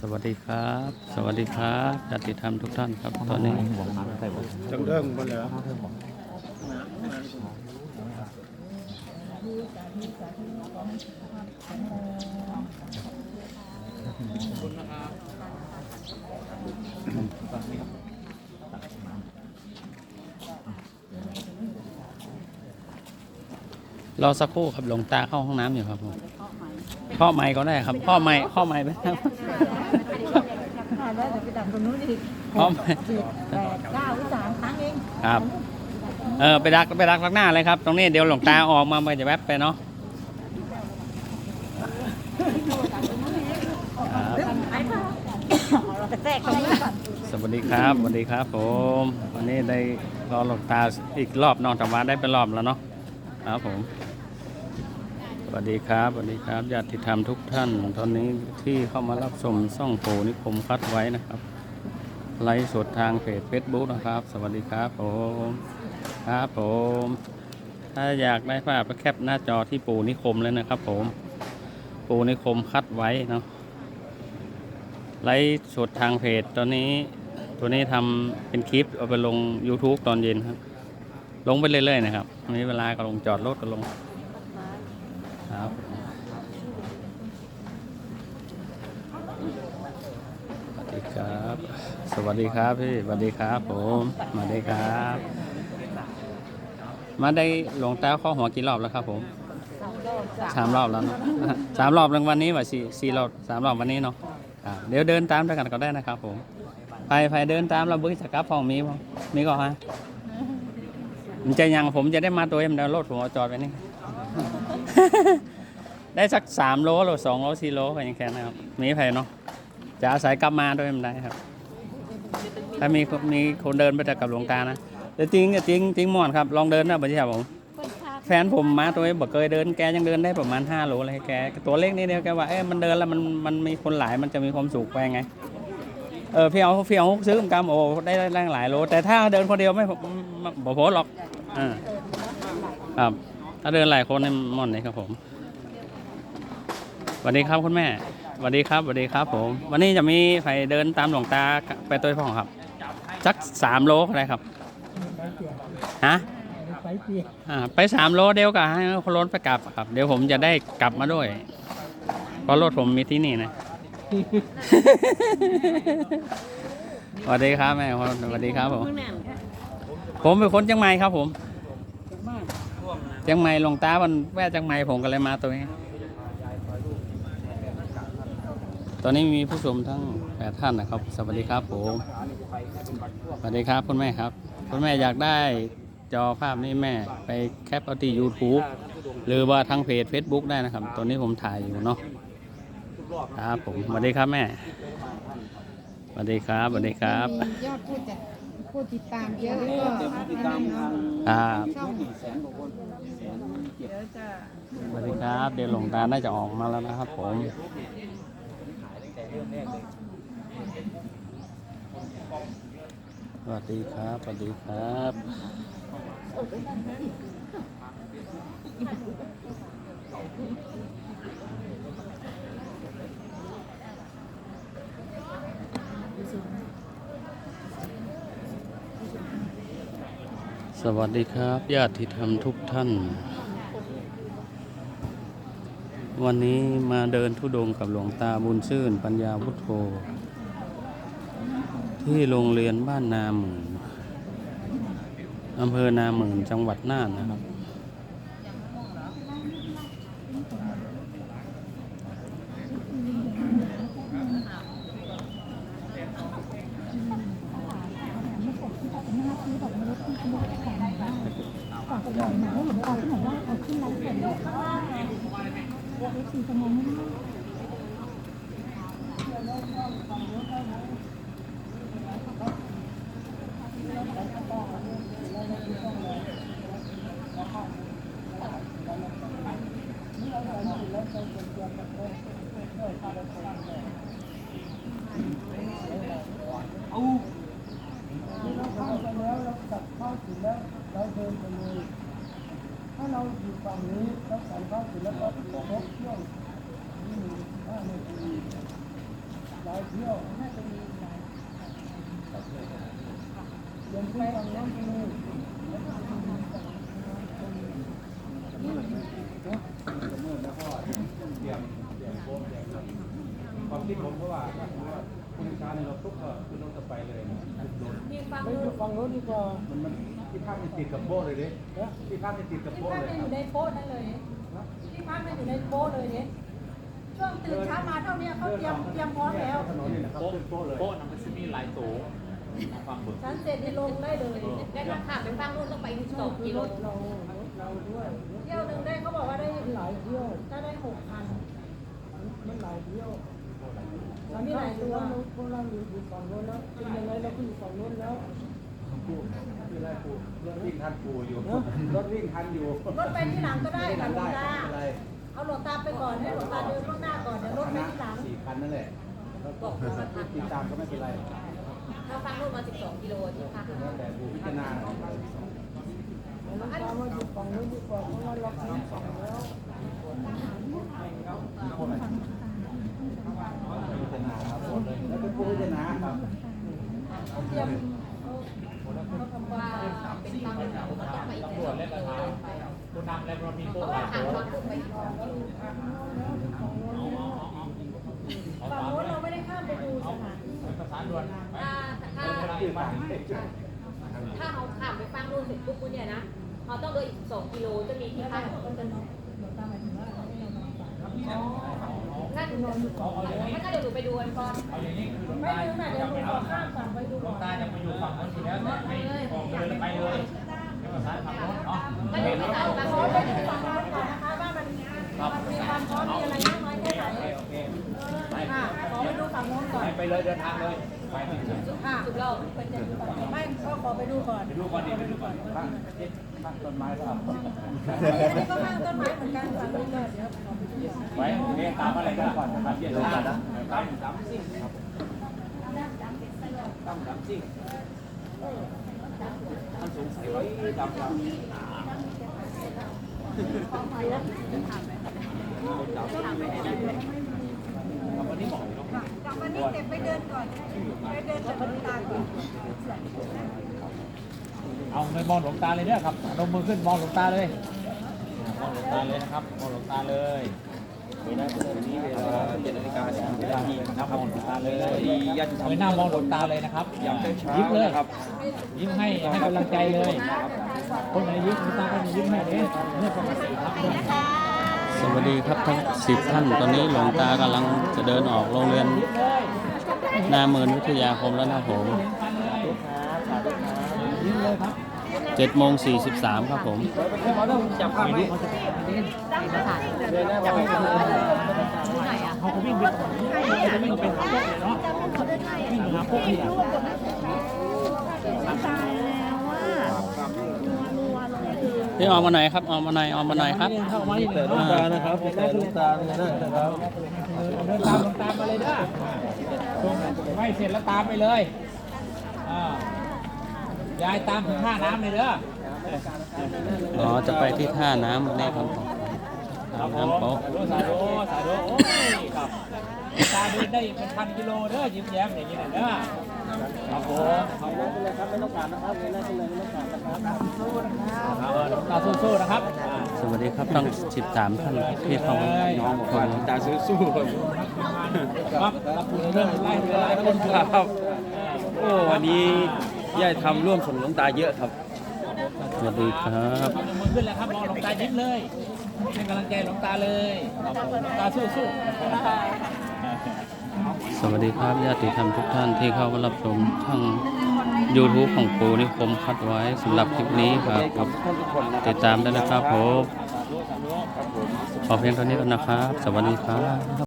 สวัสดีครับ สวัสดีครับญาติธรรมทุกท่านครับ ตอนนี้จังเรื่องมาแล้วรอสักครู่ครับหลวงตาเข้าห้องน้ำอยู่ครับผม พ่อไม้ก็ได้ครับพ่อไม้พ่อไม้ไปครับแล้วเดี๋ยวไปดับตรงนู้นอีกพร้อมไหมเจ็ดแปดเก้าหรือสามครั้งเองครับเออไปดักไปดักลักหน้าเลยครับ ตรงนี้เดี๋ยวหลวงตาออกมามันจะแวบไปเนาะครับเราจะแทรกตรงนี้ก่อนสวัสดีครับสวัสดีครับผมวันนี้ได้รอหลวงตาอีกรอบนอกจากว่าได้ไปรอบแล้วเนาะครับผม สวัสดีครับสวัสดีครับญาติธรรมทุกท่าน ตอนนี้ที่เข้ามารับชมช่องโปนิคมคัดไว้นะครับไลฟ์สดทางเพจเฟซบุ๊กนะครับ สวัสดีครับผมครับผม ถ้าอยากได้ภาพก็แคปหน้าจอที่ปูนิคมเลยนะครับ ผม ปูนิคมคัดไว้เนาะไลฟ์สดทางเพจตอนนี้ ตัวนี้ทำเป็นคลิปเอาไปลง YouTube ตอนเย็นครับ ลงไปเรื่อยๆนะครับมีเวลาก็ลงจอดรถก็ลงครับสวัสดีครับ สวัสดีครับพี่สวัสดีครับ ผมสวัสดีครับ มาได้หลวงตาข้อหัวกี่รอบแล้วครับ ผมสามรอบแล้วเนาะสามรอบแล้ววันนี้ว่าสี่สี่รอบสามรอบวันนี้เนาะครับเดี๋ยวเดินตามด้วยกันก็ได้นะครับ ผมไปไปเดินตามเราบึ้งสกับพองมีบ่มีก็ฮะมันจะยังผมจะได้มาตัวเอ็มเดยวรถผมเอาจอดไว้นี่ ได้สักสามโลหรือสองโลสี่โลก็ยังแค่นะครับมีไผเนาะจะอาศัยกลับมาด้วยไม่ได้ครับ ถ้ามีมีคนเดินไปแต่กับหลวงตานะแต่จริงจริงจริงม่วนครับลองเดินนะบัญชีผมแฟนผมมาตัวเองบอกเคยเดินแกยังเดินได้ประมาณ5โลเลยแกตัวเล็กนิดเดียวแกว่าเอ้ยมันเดินแล้วมันมันมีคนหลายมันจะมีความสุขไปไงเออพี่เอาพี่เอาซื้อมกำโอ้ได้ได้หลายโล แต่ถ้าเดินคนเดียวไม่ไม่บอกโพสหรอกอ่าครับถ้าเดินหลายคนนี่ม่อนเลยครับผมสวัสดีครับคุณแม่สวัสดีครับสวัสดีครับผม วันนี้จะมีใครเดินตามหลวงตาไปตัวพ่องครับ สักสามโลอะไรครับฮะไปเปลี่ยนอ่าไปสามโลเดียวกับให้คนรถไปกลับครับ เดี๋ยวผมจะได้กลับมาด้วยเพราะรถผมมีที่นี่นะสวัสดีครับแม่สวัสดีครับผมผมเป็นคนเชียงใหม่ครับผมเชียงใหม่หลวงตาวันแวะเชียงใหม่ผมก็เลยมาตัวนี้ ตอนนี้มีผู้ชมทั้งแปดท่านนะครับ สวัสดีครับผม สวัสดีครับคุณแม่ครับ คุณแม่อยากได้จอภาพนี้แม่ไปแคปเอาที่ YouTube หรือว่าทางเพจ Facebook ได้นะครับ ตอนนี้ผมถ่ายอยู่เนาะครับผมสวัสดีครับแม่สวัสดีครับสวัสดีครับยอดผู้จัดผู้ติดตามเยอะก็นั่นเนาะครับช่องสวัสดีครับ เดี๋ยวหลวงตาน่าจะออกมาแล้วนะครับผม วัสดีครับสวัสดีครับสวัสดีครับญาติธรรมทุกท่าน วันนี้มาเดินทุดงกับหลวงตาบุญชื่น ปัญญาพุทโธ ที่โรงเรียนบ้านนาหมื่นอำเภอนาหมื่นจังหวัดน่านนะครับถ้าเราอยู่ฝั่งนี้แล้วสันเข้าถึงแล้วก็พบช่วง ความคิดผมเพราะว่าถ้าสมมติว่าคุณชาเนี่ยเราทุกข์ก็คือเราจะไปเลยนะโดนไปอยู่ฝั่งโน้ดีกว่ามันมันที่ภาพมันติดกับโบ้เลยดิที่ภาพมันติดกับที่โบ้พักเลยมันคอรับยู่ในโป๊ะนั่นเลยที่พักมันอยู่ในโป๊ะเลยเนี่ยช่วงตื่นเช้ามาเท่านี้เขาเตรียมเตรียมพร้อมแล้วถนนนี่นะเลยโป๊ะนะมันจะมีหลายตัว ความบึกฉันเสร็จนี่ลงได้เลยได้ราคาไปฟังนู่นต้องไปอีกสองกิโลเราเราด้วยเที่ยวหนึ่งได้เขาบอกว่าได้หลายเที่ยวถ้าได้หกพันมันหลายเที่ยวมีหลายตัวพวกเราอยู่ฝั่งโน้นแล้วเป็นยังไงเราก็อยู่ฝั่งโน้นแล้วปูคืออะไรปูรถวิ่งทันปูอยู่รถวิ่งทันอยู่รถไปที่หลังก็ได้วิ่งกัทับนหลวได้งตาไม่เป็นไรเอาหลวงตาไปก่อนให้หลวงตาเดินข้างหน้าก่อนเดี๋ยวรถคไปณะที่หลังสี่คันนั่นแหละแล้วก็ติดตามก็ไม่เป็นไร ถ้าฟังนู่นมา 12 กิโลที่พักแล้วแต่ปูพิจารณาเราตามมาอยู่ฝั่งโน้นดีกว่าเพราะว่าเราไปฝั่งแล้วพิจารณาครับแล้วเป็นผู้พิจารณาครับเขาเตรียมเขาทำว่าว่าเป็นฟังนู่นก็ต้องไปอีกตำรวจและประธานผู้นำและเรามีเพผู้ราะหว่าลายทางตัวฟังนู่นไปอีกสองกิโล ฝั่งโน้นเราไม่ได้ข้ามไปดูสถานที่ ประสานด่วน ถ้า ถ้าที่ต่างถ้าเราข้ามไปฟังนู่นเสร็จปุ๊บเนี่ยนะเราต้องเดินอีก2กิโลจะมีที่พักหลวงตาหมายถึงว่าเราไม่ยอมนอนฝั่งถ้าถ้าเดี๋ยวหนูไปดูกันก่อนเอาอย่างนี้คือหลวงไม่ตาถึงนะเดี๋ยวหนูขอข้ามฝั่งไปดูหลวก่องนตาจะไปอยู่ฝั่งนั้นอยู่แล้วแต่ไม่ออกเลยแล้วไปเลยให้ประสานฝั่งโน้นเนาะก็เดี๋ยวไปตามฟังขอนู่นไปดูฝั่งโน้นก่อนนะคะว่ามันมันมีความพร้อมมีอะไรมากน้อยแค่ไหนโอเคค่ะขอไปดูฝั่งโน้นก่อนไปเลยเดินทางเลย ไปถึงจุดค่ะสุดเราไม่ก็ขอไปดูก่อนไปดูก่อนดิไปดูก่อนบ้านบ้านต้นไม้ก็อันนี้ก็ข้างต้นไม้เหมือนกันฝั่งนี้ก็เดี๋ยวขอไปดูก่อนไว้เรียตามอะไรก่อนนะครับเย็นตามตามตามซิ่งครับตามตามซิ่งมันสงสัยไว้ดำดำวั นนี้บอกอยู่เนาะกลับวันนี้เก็บไปเดินก่อนไปเดินกับหลวงตาก่อนเอาไปมองหลวงตาเลยเนี่ยครับลงมือขึ้นมองหลวงตาเลย มองหลวงตาเลยนะครับ มองหลวงตาเลยมีนะวันนี้เวลาเจ็ดนาฬิกาสามนาทีนะครับมองหลวงตาเลยเงยหน้ามองหลวงตาเลยนะครับอย่ายิ้มเลยครับ ยิ้มให้ให้กำลังใจเลย คนไหนยิ้มหลวงตาก็จะยิ้มให้เลยเนี่ยปกติครับส วัสดีครับทั้งสิบท่านตอนนี้หลวงตากำลังจะเดินออกโรงเรียนนาเมือนวิทยาคมแล้วนะผมเจ็ดโมงสี่สิบสามครับผมจับภาพนี้เขาวิ่งไปก่อนเขาจะวิ่งไปหาพวกเลยเนาะวิ่งไปหาพวกขยะ พี่ออกมาหน่อยครับออกมาหน่อยออกมาหน่อยครับเข้ามาที่ไหนหลวงตานะครับแต่หลวงตาเนี่ยนะครับเดินตามหลวงตามาเลยนะไม่เสร็จแล้วตามไปเลยอ่ายายตามถึงท่าน้ำเลยเด้ออ๋อจะไปที่ท่าน้ำวันนี้ครับผมครับผมน้ำโป๊ะสาธุสาธุโอ้ยครับตาเดินได้เป็นพันกิโลเด้อยิ้มแย้มอย่างนี้เด้อ ครับผมครับผมเลยครับไม่ต้องการนะครับเลยนะเลยไม่ต้องการนะครับหลวงตาสู้ๆนะครับสวัสดีครับทั้งสิบสามท่านที่เข้ามาน้องคนตาสู้ๆครับรับคุณเรื่องไล่เวลาคนครับโอ้วันนี้ยายทำร่วมส่งหลวงตาเยอะครับสวัสดีครับทำมือขึ้นเลยครับมองหลวงตายิ้มเลยให้กำลังใจหลวงตาเลยครับผมหลวงตาสู้ สวัสดีครับญาติธรรมทุกท่านที่เข้ามารับชมทาง YouTube ของปูนิคมคัดไว้สำหรับคลิปนี้ครับครับติดตามได้นะครับผมขอเพียงเท่านี้ก่อนนะครับ สวัสดีครับ